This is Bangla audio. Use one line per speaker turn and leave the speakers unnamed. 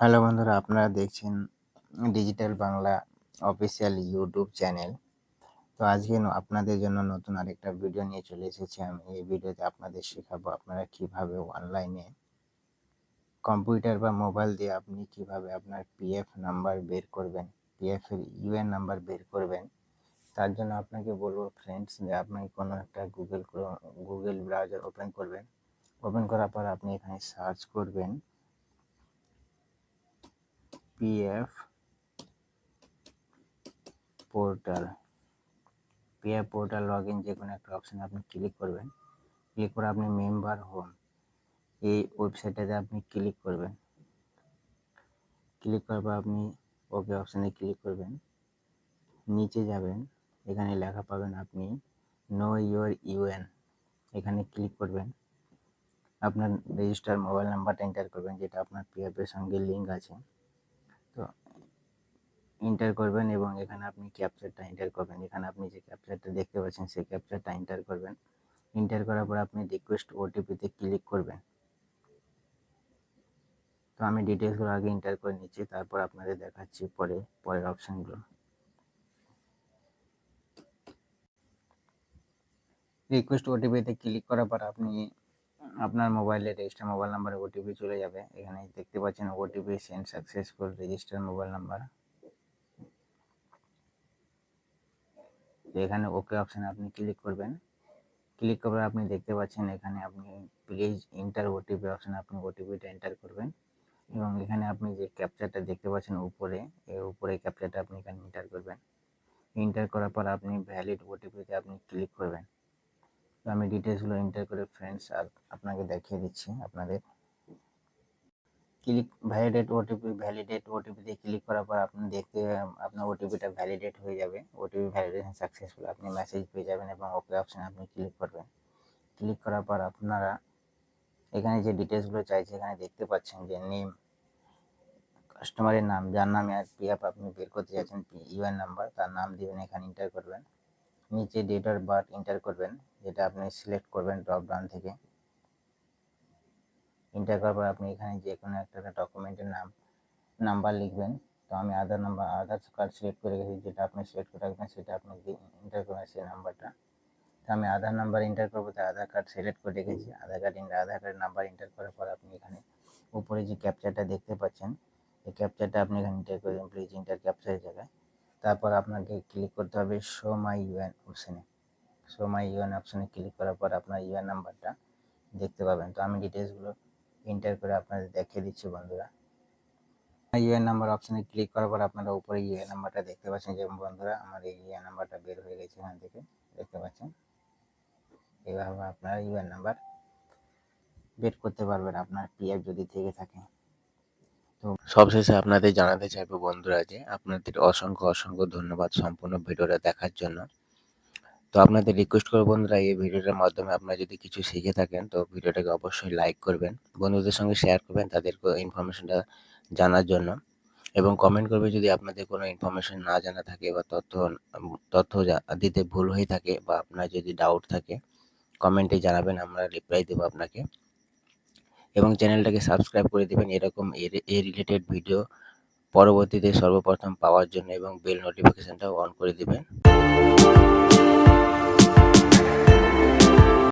হ্যালো বন্ধুরা, আপনারা দেখছেন Digital Bangla official YouTube channel তো আজকে আপনাদের জন্য নতুন আরেকটা ভিডিও নিয়ে চলে এসেছি। আমি এই ভিডিওতে আপনাদের শেখাবো আপনারা কীভাবে অনলাইনে কম্পিউটার বা মোবাইল দিয়ে আপনি কীভাবে আপনার পিএফ নাম্বার বের করবেন পিএফ এর ইউএন নাম্বার বের করবেন। তার জন্য আপনাকে বলব ফ্রেন্ডস যে আপনি কোনো একটা গুগল গুগল ব্রাউজার ওপেন করবেন। ওপেন করার পর আপনি এখানে সার্চ করবেন। PF portal PF portal log in যে কোনো একটা অপশানে আপনি ক্লিক করবেন। ক্লিক করে আপনি মেম্বার হোম, এই ওয়েবসাইটটাতে আপনি ক্লিক করবেন। ক্লিক করার পর আপনি ওকে অপশানে ক্লিক করবেন। নিচে যাবেন, এখানে লেখা পাবেন আপনি নো ইউর ইউএন, এখানে ক্লিক করবেন। আপনার রেজিস্টার মোবাইল নাম্বারটা এন্টার করবেন, যেটা আপনার পিএফের সঙ্গে লিঙ্ক আছে। তো এন্টার করবেন এবং এখানে আপনি ক্যাপচারটা এন্টার করবেন। এখানে আপনি যে ক্যাপচারটা দেখতে পাচ্ছেন, সেই ক্যাপচারটা এন্টার করবেন। এন্টার করার পর আপনি রিকোয়েস্ট ওটিপিতে ক্লিক করবেন। তো আমি ডিটেলসগুলো আগে এন্টার করে নিচ্ছি, তারপর আপনাদের দেখাচ্ছি পরে, পরের অপশানগুলো রিকোয়েস্ট ওটিপিতে ক্লিক করার পর আপনি আপনার মোবাইলে রেজিস্টার মোবাইল নাম্বারে ওটিপি চলে যাবে। এখানে দেখতে পাচ্ছেন OTP send successful register mobile number এখানে ওকে অপশানে আপনি ক্লিক করবেন। ক্লিক করার আপনি দেখতে পাচ্ছেন এখানে আপনি প্লিজ ইন্টার ওটিপি অপশানে আপনি ওটিপিটা এন্টার করবেন। এবং এখানে আপনি যে ক্যাপচারটা দেখতে পাচ্ছেন উপরে এই উপরে ক্যাপচারটা আপনি এখানে এন্টার করবেন। এন্টার করার পর আপনি ভ্যালিড ওটিপিতে আপনি ক্লিক করবেন। তো আমি ডিটেলসগুলো এন্টার করে ফ্রেন্ডস আর আপনাকে দেখিয়ে দিচ্ছি আপনাদের। Click validate OTP validate OTP ওটিপিতে click করার পর আপনি দেখতে, আপনার ওটিপিটা ভ্যালিডেট হয়ে যাবে। ওটিপি ভ্যালিডেশন সাকসেসফুল আপনি মেসেজ পেয়ে যাবেন এবং ওকে অপশানে আপনি ক্লিক করবেন। ক্লিক করার পর আপনারা এখানে যে ডিটেলসগুলো চাইছে, এখানে দেখতে পাচ্ছেন যে নেম কাস্টমারের নাম, যার নামে আর পিএফ আপনি বের করতে যাচ্ছেন ইউএন নাম্বার তার নাম দিবেন, এখানে এন্টার করবেন। নিচে ডেট অফ বার্থ এন্টার করবেন, যেটা আপনি সিলেক্ট করবেন ড্রপ ডাউন থেকে। এন্টার করার পর আপনি এখানে যে কোনো একটা ডকুমেন্টের নাম নাম্বার লিখবেন। তো আমি Aadhaar number Aadhaar card select করে রেখেছি যেটা আপনি সিলেক্ট করে রাখবেন, সেটা আপনি এন্টার করবেন সেই নাম্বারটা তো আমি আধার নাম্বার এন্টার করব, তো আধার কার্ড সিলেক্ট করে রেখেছি। Aadhaar card Aadhaar card number enter করার পর আপনি এখানে উপরে যে ক্যাপচারটা দেখতে পাচ্ছেন, এই ক্যাপচারটা আপনি এখানে এন্টার করবেন প্লিজ এন্টার ক্যাপচারের জায়গায়। তারপর আপনাকে ক্লিক করতে হবে শো মাই ইউএন অপশানে শো মাই ইউএন অপশানে ক্লিক করার পর আপনার ইউএন নাম্বারটা দেখতে পাবেন। তো আমি ডিটেলসগুলো এন্টার করে আপনাদের দেখিয়ে দিচ্ছি বন্ধুরা। ইউএন নাম্বার অপশানে ক্লিক করার পর আপনারা উপরে ইউএন নাম্বারটা দেখতে পাচ্ছেন যে বন্ধুরা, আমার এই ইউএন নাম্বারটা বের হয়ে গেছে এখান থেকে, দেখতে পাচ্ছেন? এইভাবে আপনারা ইউএন নাম্বার বের করতে পারবেন আপনার পিএফ যদি থেকে থাকে। তো সবশেষে আপনাদের জানাতে চাইব বন্ধুরা যে, আপনাদের অসংখ্য অসংখ্য ধন্যবাদ সম্পূর্ণ ভিডিওটা দেখার জন্য। তো আপনাদের রিকোয়েস্ট করব বন্ধুরা, এই ভিডিওটার মাধ্যমে আপনারা যদি কিছু শিখে থাকেন, তো ভিডিওটাকে অবশ্যই লাইক করবেন, বন্ধুদের সঙ্গে শেয়ার করবেন তাদের ইনফরমেশনটা জানার জন্য। এবং কমেন্ট করবে যদি আপনাদের কোনো ইনফরমেশন না জানা থাকে বা তথ্য তথ্য দিতে ভুল হয়ে থাকে বা আপনার যদি ডাউট থাকে কমেন্টে জানাবেন, আমরা রিপ্লাই দেবো আপনাকে। এবং চ্যানেলটাকে সাবস্ক্রাইব করে দেবেন এরকম এ রিলেটেড ভিডিও পরবর্তীতে সর্বপ্রথম পাওয়ার জন্য এবং বেল নোটিফিকেশানটাও অন করে দেবেন।